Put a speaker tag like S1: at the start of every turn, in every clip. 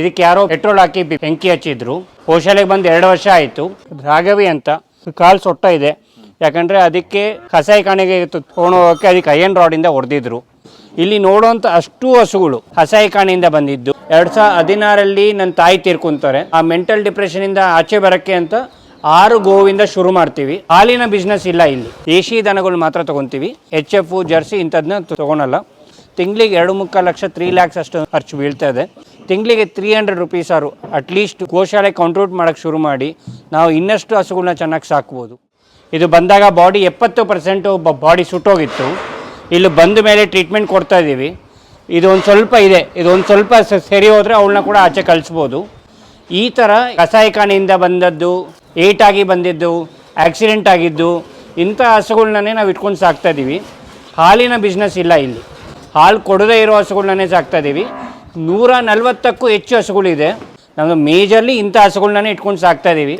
S1: ಇದಕ್ಕೆ ಯಾರೋ ಪೆಟ್ರೋಲ್ ಹಾಕಿ ಬೆಂಕಿ ಹಚ್ಚಿದ್ರು. ಗೋಶಾಲೆಗೆ ಬಂದು ಎರಡು ವರ್ಷ ಆಯಿತು. ರಾಘವಿ ಅಂತ. ಕಾಲು ಸೊಟ್ಟ ಇದೆ. ಯಾಕಂದರೆ ಅದಕ್ಕೆ ಕಸಾಯಿ ಕಾಣೆಗೆ ತೊಗೊಂಡು ತೊಗೊಂಡೋಗೋಕ್ಕೆ ಅದಕ್ಕೆ ಅಯನ್ ರಾಡಿಂದ ಹೊಡೆದಿದ್ರು. ಇಲ್ಲಿ ನೋಡುವಂಥ ಅಷ್ಟು ಹಸುಗಳು ಕಸಾಯಿಖಾನೆಯಿಂದ ಬಂದಿದ್ದು. ಎರಡು ಸಾವಿರದ ಹದಿನಾರಲ್ಲಿ ನನ್ನ ತಾಯಿ ತೀರ್ಕೊಂತಾರೆ. ಆ ಮೆಂಟಲ್ ಡಿಪ್ರೆಷನಿಂದ ಆಚೆ ಬರೋಕ್ಕೆ ಅಂತ ಆರು ಗೋವಿಂದ ಶುರು ಮಾಡ್ತೀವಿ. ಹಾಲಿನ ಬಿಸ್ನೆಸ್ ಇಲ್ಲ ಇಲ್ಲಿ. ದೇಶಿ ದನಗಳು ಮಾತ್ರ ತಗೊಂತೀವಿ. ಎಚ್ ಎಫ್ ಜರ್ಸಿ ಇಂಥದ್ದನ್ನ ತೊಗೊಳಲ್ಲ. ತಿಂಗಳಿಗೆ ಎರಡು ಮುಕ್ಕಾಲು ಲಕ್ಷ ತ್ರೀ ಲ್ಯಾಕ್ಸ್ ಅಷ್ಟು ಖರ್ಚು ಬೀಳ್ತಾ ಇದೆ. ತಿಂಗಳಿಗೆ ತ್ರೀ ಹಂಡ್ರೆಡ್ ರುಪೀಸ್ ಆರು. ಅಟ್ಲೀಸ್ಟ್ ಗೋಶಾಲೆ ಕಾಂಟ್ರೂಟ್ ಮಾಡೋಕ್ಕೆ ಶುರು ಮಾಡಿ ನಾವು ಇನ್ನಷ್ಟು ಹಸುಗಳನ್ನ ಚೆನ್ನಾಗಿ ಸಾಕ್ಬೋದು. ಇದು ಬಂದಾಗ ಬಾಡಿ ಎಪ್ಪತ್ತು ಪರ್ಸೆಂಟು ಬಾಡಿ ಸುಟ್ಟೋಗಿತ್ತು. ಇಲ್ಲಿ ಬಂದ ಮೇಲೆ ಟ್ರೀಟ್ಮೆಂಟ್ ಕೊಡ್ತಾ ಇದ್ದೀವಿ. ಇದು ಒಂದು ಸ್ವಲ್ಪ ಇದೆ. ಇದು ಒಂದು ಸ್ವಲ್ಪ ಸರಿ ಹೋದರೆ ಅವಳನ್ನ ಕೂಡ ಆಚೆ ಕಳಿಸ್ಬೋದು. ಈ ಥರ ಕಸಾಯಿಖಾನೆಯಿಂದ ಬಂದದ್ದು ಏಟಾಗಿ ಬಂದಿದ್ದು ಆಕ್ಸಿಡೆಂಟ್ ಆಗಿದ್ದು, ಇಂಥ ಹಸುಗಳನ್ನೇ ನಾವು ಇಟ್ಕೊಂಡು ಸಾಕ್ತಾ ಇದ್ದೀವಿ. ಹಾಲಿನ ಬಿಸ್ನೆಸ್ ಇಲ್ಲ ಇಲ್ಲಿ. ಹಾಲು ಕೊಡದೇ ಇರೋ ಹಸುಗಳನ್ನೇ ಸಾಕ್ತಾ ಇದ್ದೀವಿ. ನೂರ ನಲ್ವತ್ತಕ್ಕೂ ಹೆಚ್ಚು ಹಸುಗಳಿದೆ ನಮ್ದು ಮೇಜರ್ಲಿ ಇಂಥ ಹಸುಗಳನ್ನೇ ಇಟ್ಕೊಂಡು ಸಾಕ್ತಾ
S2: ಇದೀವಿ.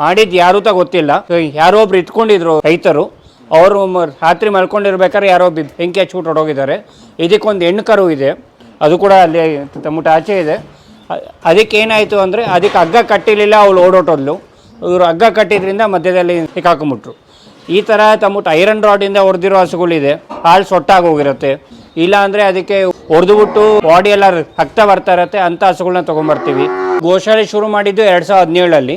S1: ಮಾಡಿದ್ ಯಾರು ತ ಗೊತ್ತಿಲ್ಲ. ಯಾರೋ ಒಬ್ರು ಇಟ್ಕೊಂಡಿದ್ರು ರೈತರು ಅವರು ರಾತ್ರಿ ಮಲ್ಕೊಂಡಿರ್ಬೇಕಾದ್ರೆ ಯಾರೋ ಬೆಂಕಿ ಹಚ್ಬಿಟ್ಟು ಹೊಡೋಗಿದ್ದಾರೆ ಇದಕ್ಕೊಂದು ಹೆಣ್ಣು ಕರು ಇದೆ. ಅದು ಕೂಡ ಅಲ್ಲಿ ತಮ್ಮಟ ಆಚೆ ಇದೆ. ಅದಕ್ಕೆ ಏನಾಯಿತು ಅಂದರೆ ಅದಕ್ಕೆ ಹಗ್ಗ ಕಟ್ಟಿಲಿಲ್ಲ ಅವಳು ಓಡೋಟೋದ್ಲು. ಇವರು ಹಗ್ಗ ಕಟ್ಟಿದ್ರಿಂದ ಮಧ್ಯದಲ್ಲಿ ಹಾಕೊಂಬಿಟ್ರು ಈ ಥರ ತಮ್ಮಟ ಐರನ್ ರಾಡಿಂದ ಹೊಡೆದಿರೋ ಹಸುಗಳಿದೆ. ಹಾಲು ಸೊಟ್ಟಾಗಿ ಹೋಗಿರುತ್ತೆ. ಇಲ್ಲ ಅಂದರೆ ಅದಕ್ಕೆ ಹೊಡೆದುಬಿಟ್ಟು ಬಾಡಿ ಎಲ್ಲ ರಕ್ತ ಬರ್ತಾ ಇರತ್ತೆ ಅಂಥ ಹಸುಗಳನ್ನ ತೊಗೊಂಬರ್ತೀವಿ. ಗೋಶಾಲೆ ಶುರು ಮಾಡಿದ್ದು ಎರಡು ಸಾವಿರದ ಹದಿನೇಳಲ್ಲಿ.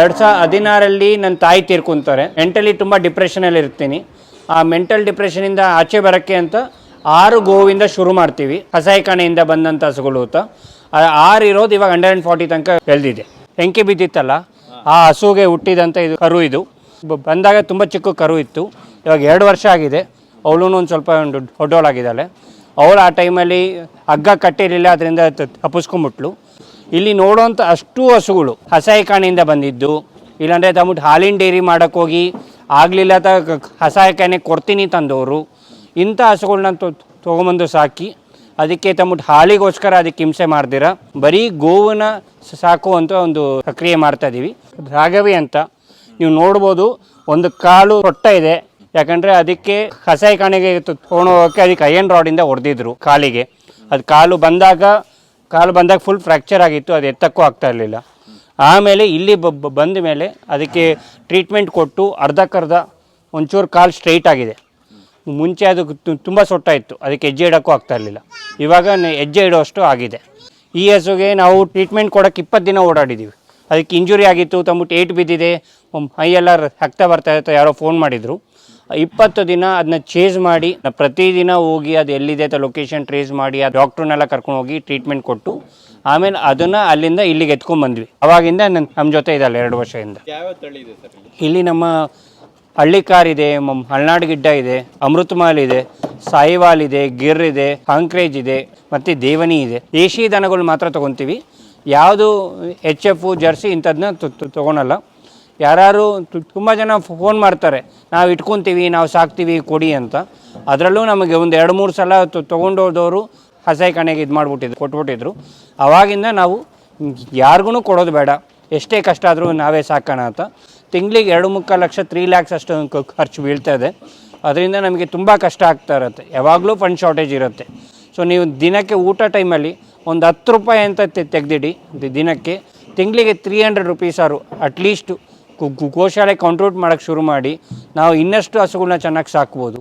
S1: ಎರಡು ಸಾವಿರದ ಹದಿನಾರಲ್ಲಿ ನನ್ನ ತಾಯಿ ತೀರ್ಕೊಂತಾರೆ. ಮೆಂಟಲಿ ತುಂಬ ಡಿಪ್ರೆಷನಲ್ಲಿ ಇರ್ತೀನಿ. ಆ ಮೆಂಟಲ್ ಡಿಪ್ರೆಷನಿಂದ ಆಚೆ ಬರೋಕ್ಕೆ ಅಂತ ಆರು ಗೋವಿಂದ ಶುರು ಮಾಡ್ತೀವಿ. ಕಸಾಯಿಖಾನೆಯಿಂದ ಬಂದಂಥ ಹಸುಗಳು ಅಂತ. ಆರು ಇರೋದು ಇವಾಗ ಹಂಡ್ರೆಡ್ ಆ್ಯಂಡ್ ಫಾರ್ಟಿ ತನಕ ಬೆಳೆದಿದೆ ಬೆಂಕಿ ಬಿದ್ದಿತ್ತಲ್ಲ? ಆ ಹಸುಗೆ ಹುಟ್ಟಿದಂಥ ಇದು ಕರು ಇದು. ಬಂದಾಗ ತುಂಬ ಚಿಕ್ಕ ಕರು ಇತ್ತು. ಇವಾಗ ಎರಡು ವರ್ಷ ಆಗಿದೆ. ಅವಳು ಒಂದು ಸ್ವಲ್ಪ ಒಂದು ದೊಡ್ಡವಳಾಗಿದ್ದಾಳೆ. ಅವಳು ಆ ಟೈಮಲ್ಲಿ ಹಗ್ಗ ಕಟ್ಟಿರಲಿಲ್ಲ, ಅದರಿಂದ ತಪ್ಪಿಸ್ಕೊಂಬಿಟ್ಲು. ಇಲ್ಲಿ ನೋಡೋಂಥ ಅಷ್ಟು ಹಸುಗಳು ಹಸಾಯಿಕಾಣಿಯಿಂದ ಬಂದಿದ್ದು. ಇಲ್ಲಾಂದರೆ ತಮ್ಮಟ್ಟು ಹಾಲಿನ ಡೈರಿ ಮಾಡೋಕ್ಕೋಗಿ ಆಗಲಿಲ್ಲ ತ ಕಸಾಯಿಖಾನೆಗೆ ಕೊಡ್ತೀನಿ ತಂದವರು ಇಂಥ ಹಸುಗಳನ್ನ ತೊಗೊಂಬಂದು ಸಾಕಿ, ಅದಕ್ಕೆ ತಮ್ಮಟ್ಟು ಹಾಲಿಗೋಸ್ಕರ ಅದಕ್ಕೆ ಹಿಂಸೆ ಮಾಡ್ದಿರ. ಬರೀ ಗೋವನ್ನ ಸಾಕುವಂಥ ಒಂದು ಪ್ರಕ್ರಿಯೆ ಮಾಡ್ತಾ ಇದ್ದೀವಿ ರಾಘವಿ ಅಂತ, ನೀವು ನೋಡ್ಬೋದು, ಒಂದು ಕಾಲು ಹೊಟ್ಟ ಇದೆ. ಯಾಕಂದರೆ ಅದಕ್ಕೆ ಕಸಾಯಿಖಾನೆಗೆ ತೊಗೊಂಡೋಗೋಕ್ಕೆ ಅದಕ್ಕೆ ಅಯನ್ ರಾಡಿಂದ ಹೊಡೆದಿದ್ರು ಕಾಲಿಗೆ. ಅದು ಕಾಲು ಬಂದಾಗ ಕಾಲು ಬಂದಾಗ ಫುಲ್ ಫ್ರ್ಯಾಕ್ಚರ್ ಆಗಿತ್ತು, ಅದು ಎತ್ತಕ್ಕೂ ಆಗ್ತಾ ಇರಲಿಲ್ಲ. ಆಮೇಲೆ ಇಲ್ಲಿ ಬಂದ ಮೇಲೆ ಅದಕ್ಕೆ ಟ್ರೀಟ್ಮೆಂಟ್ ಕೊಟ್ಟು ಅರ್ಧಕ್ಕರ್ಧ ಒಂಚೂರು ಕಾಲು ಸ್ಟ್ರೈಟ್ ಆಗಿದೆ. ಮುಂಚೆ ಅದು ತುಂಬ ಸೊಟ್ಟಾಯಿತ್ತು ಅದಕ್ಕೆ ಹೆಜ್ಜೆ ಇಡೋಕ್ಕೂ ಆಗ್ತಾ ಇರಲಿಲ್ಲ. ಇವಾಗ ಹೆಜ್ಜೆ ಇಡೋಷ್ಟು ಆಗಿದೆ. ಈ ಹಸುಗೆ ನಾವು ಟ್ರೀಟ್ಮೆಂಟ್ ಕೊಡೋಕ್ಕೆ ಇಪ್ಪತ್ತು ದಿನ ಓಡಾಡಿದ್ದೀವಿ ಅದಕ್ಕೆ ಇಂಜುರಿ ಆಗಿತ್ತು ತಂಬಿಟ್ಟು ಏಟ್ ಬಿದ್ದಿದೆ. ಮೈಯೆಲ್ಲ ರಕ್ತ ಬರ್ತಾ ಇತ್ತು, ಯಾರೋ ಫೋನ್ ಮಾಡಿದರು. ಇಪ್ಪತ್ತು ದಿನ ಅದನ್ನ ಚೇಸ್ ಮಾಡಿ ಪ್ರತಿದಿನ ಹೋಗಿ ಅದು ಎಲ್ಲಿದೆ ಅಂತ ಲೊಕೇಶನ್ ಟ್ರೇಸ್ ಮಾಡಿ ಆ ಡಾಕ್ಟ್ರನ್ನೆಲ್ಲ ಕರ್ಕೊಂಡು ಹೋಗಿ ಟ್ರೀಟ್ಮೆಂಟ್ ಕೊಟ್ಟು ಆಮೇಲೆ ಅದನ್ನ ಅಲ್ಲಿಂದ ಇಲ್ಲಿಗೆ ಎತ್ಕೊಂಡ್ ಬಂದ್ವಿ. ಅವಾಗಿಂದ ನನ್ನ ನಮ್ಮ ಜೊತೆ ಇದಲ್ಲ ಎರಡು ವರ್ಷದಿಂದ.
S2: ಇಲ್ಲಿ?
S1: ನಮ್ಮ ಹಳ್ಳಿಕಾರ್ ಇದೆ ಹಳ್ನಾಡ್ ಮಲ್ನಾಡ್ ಗಿಡ್ಡ ಇದೆ ಅಮೃತಮಾಲ್ ಇದೆ ಸಾಯಿವಾಲ್ ಇದೆ ಗಿರ್ ಇದೆ ಕಾಂಕ್ರೇಜ್ ಇದೆ ಮತ್ತು ದೇವನಿ ಇದೆ. ದೇಶಿ ದನಗಳು ಮಾತ್ರ ತೊಗೊತೀವಿ. ಯಾವುದು ಎಚ್ ಎಫು ಜರ್ಸಿ ಇಂಥದನ್ನ ತೊಗೊಳಲ್ಲ. ಯಾರು ತುಂಬ ಜನ ಫೋನ್ ಮಾಡ್ತಾರೆ. ನಾವು ಇಟ್ಕೊತೀವಿ, ನಾವು ಸಾಕ್ತೀವಿ, ಕೊಡಿ ಅಂತ. ಅದರಲ್ಲೂ ನಮಗೆ ಒಂದು ಎರಡು ಮೂರು ಸಲ ತೊಗೊಂಡೋದವರು ಹಸಾಯಿಖಾನೆಗೆ ಇದು ಮಾಡಿಬಿಟ್ಟಿದ್ರು, ಕೊಟ್ಬಿಟ್ಟಿದ್ರು. ಅವಾಗಿಂದ ನಾವು ಯಾರಿಗೂ ಕೊಡೋದು ಬೇಡ. ಎಷ್ಟೇ ಕಷ್ಟ ಆದರೂ ನಾವೇ ಸಾಕೋಣ ಅಂತ. ತಿಂಗಳಿಗೆ ಎರಡು ಮುಕ್ಕಾಲು ಲಕ್ಷ, ತ್ರೀ ಲ್ಯಾಕ್ಸ್ ಅಷ್ಟು ಖರ್ಚು ಬೀಳ್ತಾ ಇದೆ. ಅದರಿಂದ ನಮಗೆ ತುಂಬ ಕಷ್ಟ ಆಗ್ತಾ ಇರುತ್ತೆ. ಯಾವಾಗಲೂ ಫಂಡ್ ಶಾರ್ಟೇಜ್ ಇರುತ್ತೆ. ಸೊ ನೀವು ದಿನಕ್ಕೆ ಊಟ ಟೈಮಲ್ಲಿ ಒಂದು ಹತ್ತು ರೂಪಾಯಿ ಅಂತ ತೆಗೆದಿಡಿ. ದಿನಕ್ಕೆ ತಿಂಗಳಿಗೆ ತ್ರೀ ಹಂಡ್ರೆಡ್ ರುಪೀಸ್ ಆರು ಅಟ್ಲೀಸ್ಟ್ ಗೋಶಾಲೆ ಕಂಟ್ರೋಲ್ ಮಾಡೋಕ್ಕೆ ಶುರು ಮಾಡಿ ನಾವು ಇನ್ನಷ್ಟು ಹಸುಗಳನ್ನ ಚೆನ್ನಾಗಿ ಸಾಕ್ಬೋದು.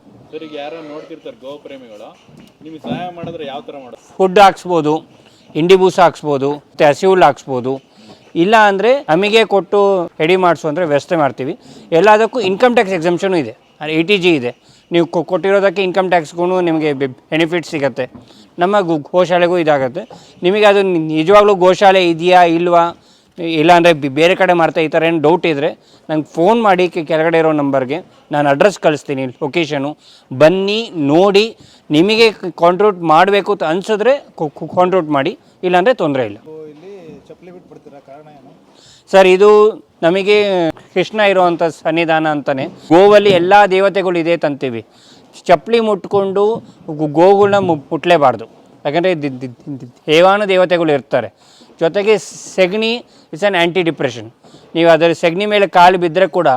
S2: ಈಗ ನೋಡ್ತಿರ್ತಾರೆ ನಿಮಗೆ ಸಹಾಯ ಮಾಡಿದ್ರೆ ಯಾವ ಥರ ಮಾಡೋದು?
S1: ಫುಡ್ ಹಾಕ್ಸ್ಬೋದು ಇಂಡಿ ಬೂಸ ಹಾಕ್ಸ್ಬೋದು ಮತ್ತು ಹಸಿ ಹುಲ್ಲು ಹಾಕ್ಸ್ಬೋದು. ಇಲ್ಲ ಅಂದರೆ ನಮಗೆ ಕೊಟ್ಟು ರೆಡಿ ಮಾಡಿಸು ಅಂದರೆ ವ್ಯವಸ್ಥೆ ಮಾಡ್ತೀವಿ. ಎಲ್ಲದಕ್ಕೂ ಇನ್ಕಮ್ ಟ್ಯಾಕ್ಸ್ ಎಕ್ಸಮ್ಷನು ಇದೆ. ಎ ಟಿ ಜಿ ಇದೆ. ನೀವು ಕೊಟ್ಟಿರೋದಕ್ಕೆ ಇನ್ಕಮ್ ಟ್ಯಾಕ್ಸ್ಗೂ ನಿಮಗೆ ಬೆನಿಫಿಟ್ ಸಿಗುತ್ತೆ. ನಮ್ಮ ಗೋ ಗೋಶಾಲೆಗೂ ಇದಾಗುತ್ತೆ. ನಿಮಗೆ ಅದು ನಿಜವಾಗ್ಲೂ ಗೋಶಾಲೆ ಇದೆಯಾ ಇಲ್ವಾ? ಇಲ್ಲಾಂದರೆ ಬೇರೆ ಕಡೆ ಮಾಡ್ತಾ ಈ ಥರ ಏನು ಡೌಟ್ ಇದ್ದರೆ ನಂಗೆ ಫೋನ್ ಮಾಡಿ ಕೆಳಗಡೆ ಇರೋ ನಂಬರ್ಗೆ ನಾನು ಅಡ್ರೆಸ್ ಕಳಿಸ್ತೀನಿ ಲೊಕೇಶನು ಬನ್ನಿ ನೋಡಿ ನಿಮಗೆ ಕಾಂಟ್ರಿಬ್ಯೂಟ್ ಮಾಡಬೇಕು ಅಂತ ಅನಿಸಿದ್ರೆ ಕಾಂಟ್ರೂಟ್ ಮಾಡಿ ಇಲ್ಲಾಂದರೆ ತೊಂದರೆ ಇಲ್ಲ.
S3: ಇಲ್ಲಿ ಚಪ್ಪಲಿ ಬಿಟ್ಟು ಬಿಡ್ತೀರಾ? ಕಾರಣ ಏನು?
S1: ಸರ್ ಇದು ನಮಗೆ ಕೃಷ್ಣ ಇರುವಂಥ ಸನ್ನಿಧಾನ ಅಂತಲೇ ಗೋವಲ್ಲಿ ಎಲ್ಲ ದೇವತೆಗಳು ಇದೆ ತಂತೀವಿ. ಚಪ್ಪಲಿ ಮುಟ್ಕೊಂಡು ಗೋಗಳನ್ನ ಮುಟ್ಲೇಬಾರ್ದು. ಯಾಕಂದರೆ ದೇವಾನು ದೇವತೆಗಳು ಇರ್ತಾರೆ. ಜೊತೆಗೆ ಸೆಗಣಿ ಇಟ್ಸ್ ಆ್ಯನ್ ಆ್ಯಂಟಿ ಡಿಪ್ರೆಷನ್ ನೀವು ಅದರ ಸೆಗಣಿ ಮೇಲೆ ಕಾಲು ಬಿದ್ದರೆ ಕೂಡ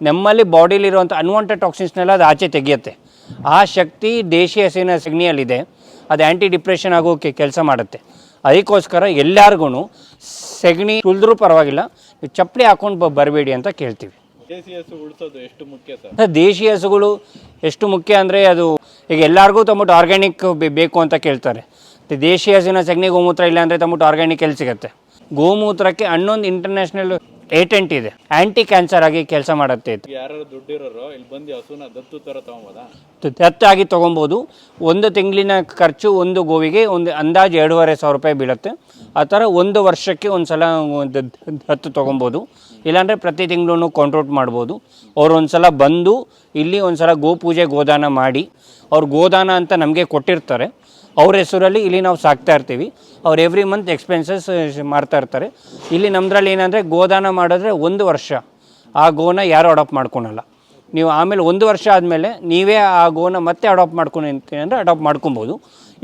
S1: ನಮ್ಮಲ್ಲಿ ಬಾಡಿಲಿರುವಂಥ ಅನ್ವಾಂಟೆಡ್ ಟಾಕ್ಸಿನ್ಸ್ನೆಲ್ಲ ಅದು ಆಚೆ ತೆಗೆಯುತ್ತೆ. ಆ ಶಕ್ತಿ ದೇಶಿ ಹಸಿನ ಸೆಗಣಿಯಲ್ಲಿದೆ. ಅದು ಆ್ಯಂಟಿ ಡಿಪ್ರೆಷನ್ ಆಗೋಕ್ಕೆ ಕೆಲಸ ಮಾಡುತ್ತೆ. ಅದಕ್ಕೋಸ್ಕರ ಎಲ್ಲರಿಗೂ ಸೆಗಣಿ ತುಳಿದ್ರೂ ಪರವಾಗಿಲ್ಲ ನೀವು ಚಪ್ಪಲಿ ಹಾಕೊಂಡು ಬರಬೇಡಿ ಅಂತ ಕೇಳ್ತೀವಿ.
S2: ದೇಸಿ ಹಸು ಉಳಿಸೋದು ಎಷ್ಟು ಮುಖ್ಯ ಸರ್,
S1: ದೇಶಿ ಹಸುಗಳು ಎಷ್ಟು ಮುಖ್ಯ ಅಂದರೆ ಅದು ಈಗ ಎಲ್ಲರಿಗೂ ತಮ್ಮಟ್ಟು ಆರ್ಗ್ಯಾನಿಕ್ ಬೇಕು ಅಂತ ಕೇಳ್ತಾರೆ. ದೇಶೀಯ ದೇಶಿ ಹಸುವಿನ ಸಗಣಿ ಗೋಮೂತ್ರ ಇಲ್ಲ ಅಂದರೆ ತಮ್ಮಟ್ಟು ಆರ್ಗ್ಯಾನಿಕ್ ಎಲ್ಲಿ ಸಿಗುತ್ತೆ? ಗೋಮೂತ್ರಕ್ಕೆ ಹನ್ನೊಂದು ಇಂಟರ್ನ್ಯಾಷನಲ್ ಏಟೆಂಟ್ ಇದೆ. ಆಂಟಿ ಕ್ಯಾನ್ಸರ್ ಆಗಿ ಕೆಲಸ ಮಾಡುತ್ತೆ ಇದು
S2: ಯಾರು ದುಡ್ಡಿರೋರು ಇಲ್ಲಿ ಬಂದು ಹಸುನ ದತ್ತು ತರ ತಗೊಂಬೋದಾ?
S1: ದತ್ತಾಗಿ ತೊಗೊಬೋದು. ಒಂದು ತಿಂಗಳಿನ ಖರ್ಚು ಒಂದು ಗೋವಿಗೆ ಒಂದು ಅಂದಾಜು ಎರಡೂವರೆ ಸಾವಿರ ರೂಪಾಯಿ ಬೀಳುತ್ತೆ. ಆ ಥರ ಒಂದು ವರ್ಷಕ್ಕೆ ಒಂದು ಸಲ ಒಂದು ದತ್ತು ತೊಗೊಬೋದು. ಇಲ್ಲಾಂದರೆ ಪ್ರತಿ ತಿಂಗಳು ಕಾಂಟ್ರೋಟ್ ಮಾಡ್ಬೋದು. ಅವ್ರು ಒಂದು ಸಲ ಬಂದು ಇಲ್ಲಿ ಒಂದು ಸಲ ಗೋಪೂಜೆ ಗೋದಾನ ಮಾಡಿ ಅವ್ರು ಗೋದಾನ ಅಂತ ನಮಗೆ ಕೊಟ್ಟಿರ್ತಾರೆ. ಅವ್ರ ಹೆಸರಲ್ಲಿ ಇಲ್ಲಿ ನಾವು ಸಾಕ್ತಾ ಇರ್ತೀವಿ. ಅವ್ರು ಎವ್ರಿ ಮಂತ್ ಎಕ್ಸ್ಪೆನ್ಸಸ್ ಮಾಡ್ತಾ ಇರ್ತಾರೆ. ಇಲ್ಲಿ ನಮ್ಮದ್ರಲ್ಲಿ ಏನಂದರೆ ಗೋದಾನ ಮಾಡಿದ್ರೆ ಒಂದು ವರ್ಷ ಆ ಗೋನ ಯಾರು ಅಡಾಪ್ಟ್ ಮಾಡ್ಕೊಳಲ್ಲ. ನೀವು ಆಮೇಲೆ ಒಂದು ವರ್ಷ ಆದಮೇಲೆ ನೀವೇ ಆ ಗೋನ ಮತ್ತೆ ಅಡಾಪ್ಟ್ ಮಾಡ್ಕೊಂಡು ಅಂದರೆ ಅಡಾಪ್ಟ್ ಮಾಡ್ಕೊಬೋದು.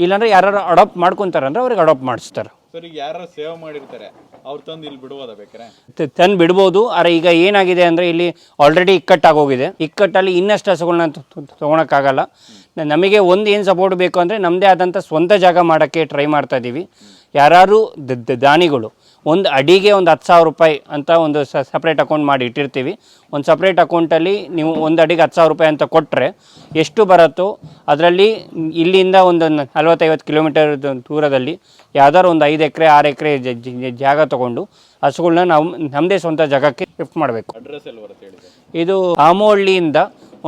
S1: ಇಲ್ಲಾಂದರೆ ಯಾರು ಅಡಾಪ್ಟ್ ಮಾಡ್ಕೊತಾರೆ ಅಂದರೆ ಅವ್ರಿಗೆ ಅಡಾಪ್ಟ್ ಮಾಡಿಸ್ತಾರೆ.
S2: ಸರ್ ಈಗ ಯಾರು ಸೇವ್ ಮಾಡಿರ್ತಾರೆ ಅವ್ರು ತಂದು ಇಲ್ಲಿ ಬೇಕಾರೆ?
S1: ತಂದು ಬಿಡ್ಬೋದು. ಆದರೆ ಈಗ ಏನಾಗಿದೆ ಅಂದರೆ ಇಲ್ಲಿ ಆಲ್ರೆಡಿ ಇಕ್ಕಟ್ಟಾಗೋಗಿದೆ. ಇಕ್ಕಟ್ಟಲ್ಲಿ ಇನ್ನಷ್ಟು ಹಸುಗಳನ್ನ ತೊಗೊಳಕ್ಕಾಗಲ್ಲ. ನಮಗೆ ಒಂದು ಏನು ಸಪೋರ್ಟ್ ಬೇಕು ಅಂದರೆ ನಮ್ಮದೇ ಆದಂಥ ಸ್ವಂತ ಜಾಗ ಮಾಡೋಕ್ಕೆ ಟ್ರೈ ಮಾಡ್ತಾ ಇದ್ದೀವಿ ಯಾರು ದಾನಿಗಳು ಒಂದು ಅಡಿಗೆ ಒಂದು ಹತ್ತು ಸಾವಿರ ರೂಪಾಯಿ ಅಂತ ಒಂದು ಸಪ್ರೇಟ್ ಅಕೌಂಟ್ ಮಾಡಿ ಇಟ್ಟಿರ್ತೀವಿ. ಒಂದು ಸಪ್ರೇಟ್ ಅಕೌಂಟಲ್ಲಿ ನೀವು ಒಂದು ಅಡಿಗೆ ಹತ್ತು ಸಾವಿರ ರೂಪಾಯಿ ಅಂತ ಕೊಟ್ಟರೆ ಎಷ್ಟು ಬರುತ್ತೋ ಅದರಲ್ಲಿ ಇಲ್ಲಿಂದ ಒಂದು ನಲ್ವತ್ತೈವತ್ತು ಕಿಲೋಮೀಟರ್ ದೂರದಲ್ಲಿ ಯಾವ್ದಾದ್ರು ಒಂದು ಐದು ಎಕರೆ ಆರು ಎಕರೆ ಜಾಗ ತೊಗೊಂಡು ಹಸುಗಳನ್ನ ನಾವು ನಮ್ಮದೇ ಸ್ವಂತ ಜಾಗಕ್ಕೆ ಶಿಫ್ಟ್ ಮಾಡಬೇಕು. ಇದು ಆಮೋಹಳ್ಳಿಯಿಂದ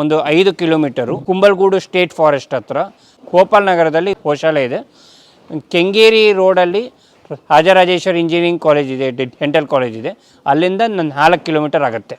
S1: ಒಂದು ಐದು ಕಿಲೋಮೀಟರು ಕುಂಬಲ್ಗೂಡು ಸ್ಟೇಟ್ ಫಾರೆಸ್ಟ್ ಹತ್ರ. ಗೋಪಾಲ್ ನಗರದಲ್ಲಿ ಗೋಶಾಲೆ ಇದೆ. ಕೆಂಗೇರಿ ರೋಡಲ್ಲಿ ರಾಜರಾಜೇಶ್ವರಿ ಇಂಜಿನಿಯರಿಂಗ್ ಕಾಲೇಜ್ ಇದೆ, ಡೆಂಟಲ್ ಕಾಲೇಜ್ ಇದೆ. ಅಲ್ಲಿಂದ ನನ್ನ ನಾಲ್ಕು ಕಿಲೋಮೀಟರ್ ಆಗುತ್ತೆ.